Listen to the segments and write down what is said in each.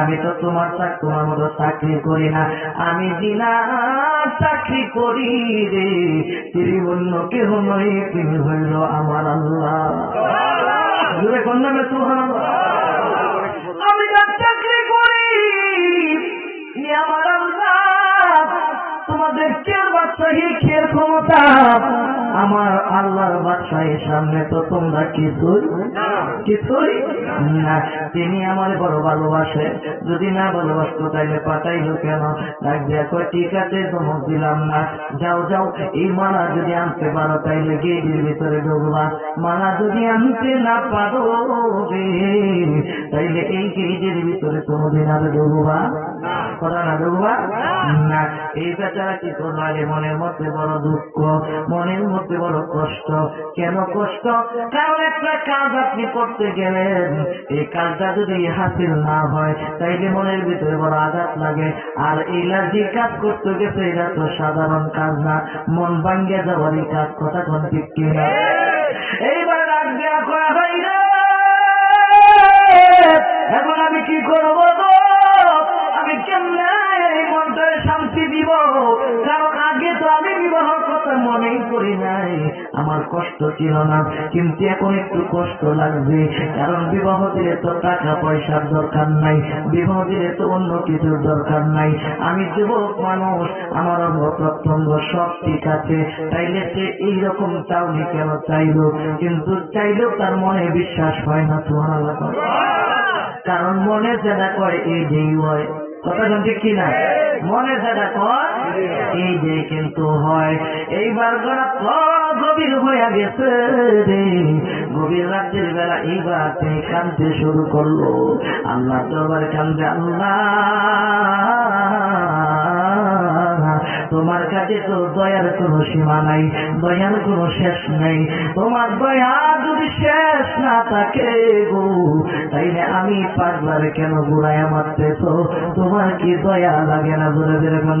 আমি তো তোমার তোমার মতো চাকরি করি না আমি দিনা চাকরি করি রে তিনি অন্য কেহ নয় তিনি হইল আমার আল্লাহ। আমি চাকরি করি আমার আল্লাহ। তোমাদের কেউ বাদশাহী খের ক্ষমতা? আমার আল্লাহর বাদশাহীর সামনে তো তোমরা কিছুই কিছুই না। তিনি আমার বড় ভালোবাসে। যদি না ভালোবাসতো তাইলে পাঠাইলো কেন? ডাক ঠিক আছে তোমার দিলাম না। যাও যাও এই মালা যদি আনতে পারো তাইলে গেটের ভিতরে ঢুকবা। মালা যদি আনতে না পারো তাইলে এই গেটের ভিতরে কোনোদিন আর ঢুকবা। কথা না ঢুকবা না। এই বেচারা কি করল? মনের মধ্যে বড় দুঃখ, মনের মধ্যে বড় কষ্ট। কেন কষ্ট? কারণ একটা কাজ আপনি করতে গেলেন। এই কাজটা যদি হাসিল না হয়, তাইলে মনের ভিতরে বড় আঘাত লাগে। আর এই যে কাজ করতে গেছে, এটা তো সাধারণ কাজ না। মন ভাঙ্গে যাওয়ারই কাজ কথা কোন ঠিক কিনা? এইবার ডাক দেওয়া করা হয় না। এখন আমি কি করব? কষ্ট ছিল না, কিন্তু এখন একটু কষ্ট লাগবে। কারণ বিবাহ দিলে তো টাকা পয়সার দরকার নাই, বিবাহ দিলে তো অন্য কিছুর দরকার নাই। আমি যুবক মানুষ, আমার অঙ্গ সব ঠিক আছে, তাইলে সে এইরকম চাউনি কেন চাইলো? কিন্তু চাইলেও তার মনে বিশ্বাস হয় না তোমার কারণ মনে যেটা করে এই যেই হয় কথা শুনতে কিনা মনে যেটা কর এই যে কিন্তু হয়। এইবার গড়া গভীর হয়ে গেছে গভীর রাত্রির বেলা এইবার তিনি কানতে শুরু করল। আল্লাহ দরবার কান্দে আল্লাহ। তোমার কাছে তো দয়ার কোনো সীমা নাই, দয়ার কোনো শেষ নাই। তোমার দয়া যদি শেষ না থাকে গো, তাইলে আমি পাগলার কেন গুড়ায় মারতেছ তোমার কি দয়া লাগে না ধরে ধরে কোন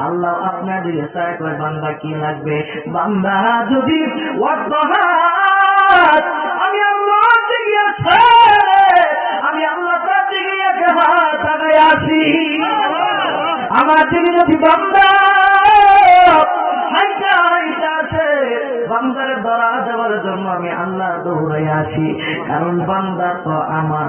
আল্লাহ দিকে করে বান্দা কি লাগবে? বান্দা যদি আমি আল্লাহ আমি আল্লাহ আমার যদি বান্দা আছে দেওয়ার জন্য আমি আল্লাহ দৌড়াই আসি। কারণ বান্দা তো আমার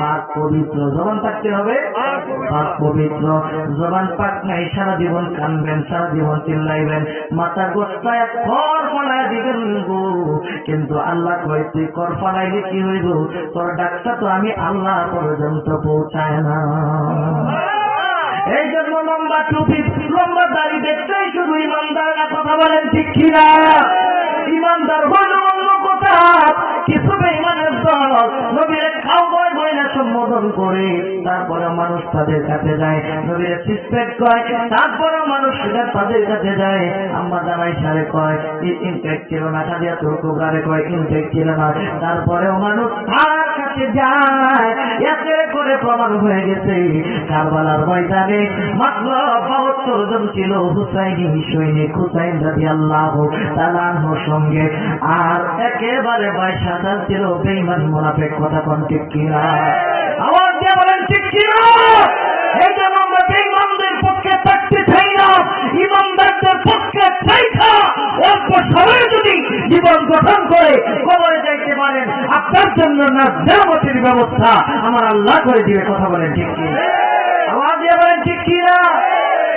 পাক পবিত্র জবান থাকতে হবে। পাক পবিত্র। জবান পাক নাই সারা জীবন কানবেন সারা জীবন চিল্লাইবেন। মাথা গোস্তায় কর ফলায় দিবেন কিন্তু আল্লাহ কয় তুই কর ফলাইলে কি হইব? তোর ডাকটা তো আমি আল্লাহ পর্যন্ত পৌঁছায় না। এই জন্য লম্বা টুপি লম্বা দাড়ি দেখতেই শুধু ইমানদাররা কথা বলেন ঠিক কিনা? ইমানদার হইল অন্য কথা কিছু বেঈমানের দল নবীর খাও সম্বোধন করে, তারপরে মানুষ তাদের কাছে যায়। মানুষ তাদের কাছে যায়। জামাই সারে কয় ইনফেক্ট ছিল না কয় ইনফেক্ট ছিল না। তারপরেও মানুষ তার কাছে যায়। এতে করে প্রমাণ হয়ে গেছে, কারবালার ময়দানে মাত্র জন ছিল, হুসাইনি, হুসাইন আল্লাহ সঙ্গে। আর একেবারে বাইশ হাজার ছিল বেইমান মোনাফেক কথা কোন ঠিক কিনা? আওয়াজ দিয়ে বলেন, ঠিক কিনা এই জন্য আমরা বেইমানদের পক্ষে থাকতে চাই না, ইমানদারদের পক্ষে চাই না, অল্প সময়ে যদি জীবন গঠন করে, কবরে যাইতে পারেন। আপনার জন্য না, জামতের ব্যবস্থা আমার আল্লাহ করে দিবে, কথা বলেন ঠিক কি? আওয়াজ দিয়ে বলেন, ঠিক কি না?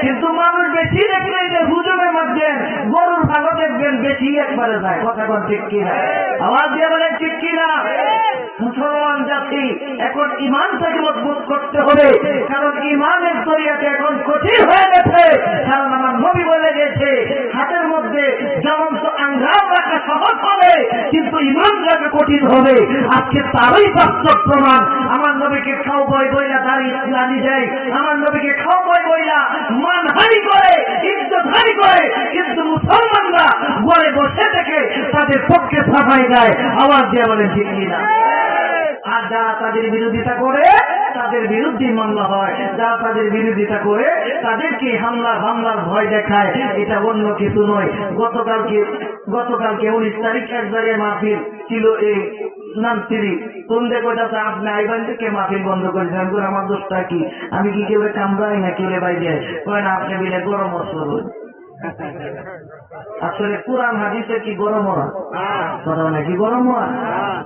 কিন্তু মানুষ বেশি দেখলে যে হুজুমের মধ্যে গরুর ভালো একবারে যায়, কথা বলেন ঠিক কি না আওয়াজ দিয়ে বলেন, ঠিক কি না মুসলমান জাতি এখন ইমানটাকে মজবুত করতে হবে, কারণ ইমানের জরিয়াতে এখন কঠিন হয়ে গেছে। কারণ আমার নবী বলে গেছে, হাতের মধ্যে যেমন তো আঙ্গাম রাখা সহজ হবে, কিন্তু ইমান রাখা কঠিন হবে। আজকে তারই বাস্তব প্রমাণ। আমার নবীকে খাও বই বইলা দাঁড়িয়ে যায় আমার নবীকে খাও বই বইলা মানহানি করে ইজ্জতহানি করে কিন্তু মুসলমানরা ঘরে বসে তাদের পক্ষে সাফাই দেয়। আওয়াজ দিয়ে বলেন ঠিক আর যারা তাদের বিরোধিতা করে তাদের বিরুদ্ধে মামলা হয়। যারা তাদের বিরোধিতা করে তাদেরকে হামলা হামলার ভয় দেখায়। এটা অন্য কিছু নয়। গতকালকে গতকালকে উনিশ তারিখ এক জায়গায় মাহফিল ছিল এই নামছিলি। সন্ধে কটাতে আপনি আইবান থেকে মাহফিল বন্ধ করেছেন। আমি বলি, আমার দোষটা কি? আমি কি কেউ কামড়াই না কেলে বাইরে কয় না আপনি বিলে গরম অস্ত্র আসলে কোরআন হাদিসে কি গরম হওয়া? কথা নাকি গরম হওয়া?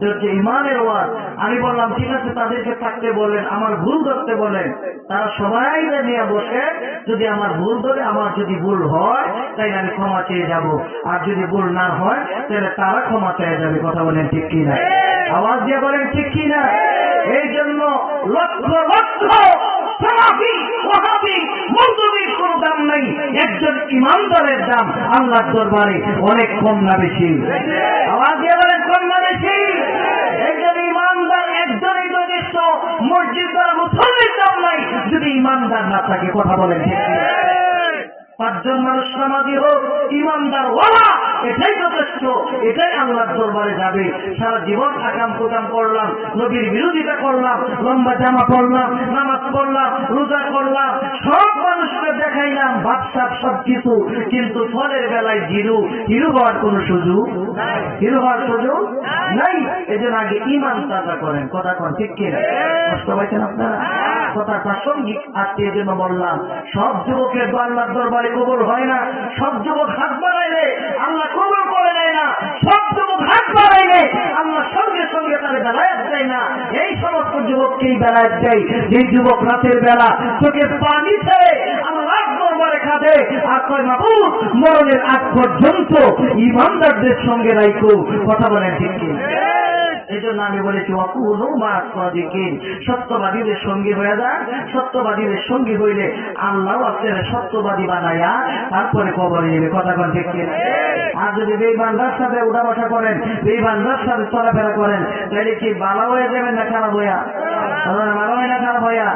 হচ্ছে ইমানের ওয়াজ। আমি বললাম ঠিক আছে তাদেরকে থাকতে বলেন আমার ভুল ধরতে বলেন। তারা সবাই নিয়ে বসে যদি আমার ভুল ধরে আমার যদি ভুল হয় তাই আমি ক্ষমা চেয়ে যাব। আর যদি ভুল না হয় তাহলে তারা ক্ষমা চেয়ে যাবে। কথা বলেন ঠিক কি না আওয়াজ দিয়ে বলেন ঠিক কি না এই জন্য লক্ষ লক্ষ সাহাবি ওয়াহাবি মন্ত্রীর কোন দাম নাই একজন ইমানদারের দাম আল্লাহর দরবারে অনেক কম না বেশি। কম না বেশি? একজন ইমানদার, একজনই যথেষ্ট। মসজিদ দ্বারা মুসল্লির দাম নাই। যদি ইমানদার না থাকে, কথা বলেন ঠিক? পাঁচজন মানুষ সমাধি হোক, ইমানদার ওয়ালা এটাই যথেষ্ট, এটাই আল্লাহর দরবারে যাবে। সারা জীবন আকাম প্রকাম করলাম, নবীর বিরোধিতা করলাম, লম্বা জামা পড়লাম নামাজ পড়লাম, রোজা করলাম, সব মানুষকে দেখাইলাম ভাবসাব সব কিছু কিন্তু ফলের বেলায় জিরু হিরু হওয়ার কোন সুযোগ হিরু হওয়ার সুযোগ নাই এই জন্য আগে ইমান তাজা করেন। কথা কন ঠিক কিনা কষ্ট পাইছেন আপনারা? কথা প্রাসঙ্গিক আজকে এই জন্য বললাম সব যুবকের আল্লাহর দরবারে কবর হয় না। সব যুবক হাত বাড়াইলে আল্লাহ কবর করে নেয় না। সব যুবক হাত বাড়াইলে আল্লাহ সঙ্গে সঙ্গে তাদের বেলায়াত দেয় না। এই সমস্ত যুবককেই বেলায়াত দেয়। যে যুবক রাতের বেলা চোখের পানি ছেড়ে আর কয় মাহুদ মরণের আগ পর্যন্ত ইমানদারদের সঙ্গে রাইকো কথা বলেন ঠিক এই জন্য আমি বলেছি সত্যবাদীদের সঙ্গী হয়ে যান সত্যবাদীদের সঙ্গী হইলে আল্লাহ আপনার সত্যবাদী বানায়া তারপরে কবরে নেবে কথা কন ঠিক আর যদি বেইমানদার সাথে উঠা বসা করেন বেইমানদার সাথে চলাফেরা করেন তাহলে কি বালা হয়ে যাবেন না খারাপ হইয়া? ভালো হয় না খারাপ হইয়া?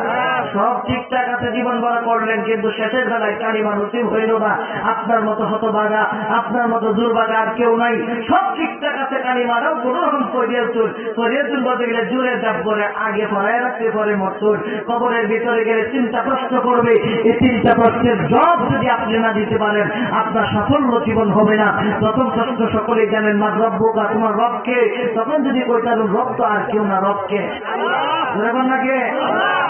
সব ঠিকঠাক আছে, জীবন বড় করলেন, কিন্তু শেষের বেলায় কালিমা নসিব হইল না। আপনার মতো হতবাগা আপনার মতো দুর্বাগা আর কেউ নাই। সব ঠিকঠাক আছে কালিমারাও কোন রকম চুল করিয়ার চুল বলতে গেলে জোরে চাপ করে, আগে পড়ায় রাখতে পারে মরতুল কবরের ভিতরে গেলে চিন্তা প্রশ্ন করবে। এই চিন্তা প্রশ্নের জবাব যদি আপনি না দিতে পারেন, আপনার সাফল্য জীবন হবে না। প্রথম প্রশ্ন সকলেই জানেন মা রব্বকা তোমার রবকে? তখন যদি কইতাম রব তো আর কেউ না, রবকে। কি?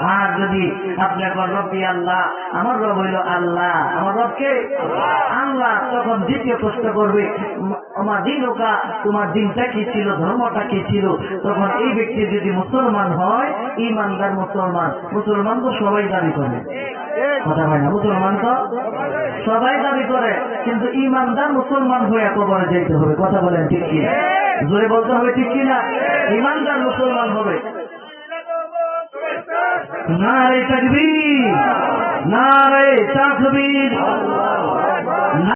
আর যদি আপনি এখন রব্বি আল্লাহ, আমার রব হইল আল্লাহ, আমার রবকে আল্লাহ। তখন দ্বিতীয় প্রশ্ন করবে, আমার দিন ওকা, তোমার দিনটা কি ছিল, ধর্মটা কি ছিল? তখন এই ব্যক্তি যদি মুসলমান হয় ইমানদার মুসলমান মুসলমান তো সবাই দাবি করে। কথা হয় না, মুসলমান তো সবাই দাবি করে, কিন্তু ইমানদার মুসলমান হয়ে কবরে যেতে হবে। কথা বলেন ঠিক কি? জোরে বলতে হবে ঠিক কি না? ইমানদার মুসলমান হবে। নারে তকবীর নারে তাকবীর।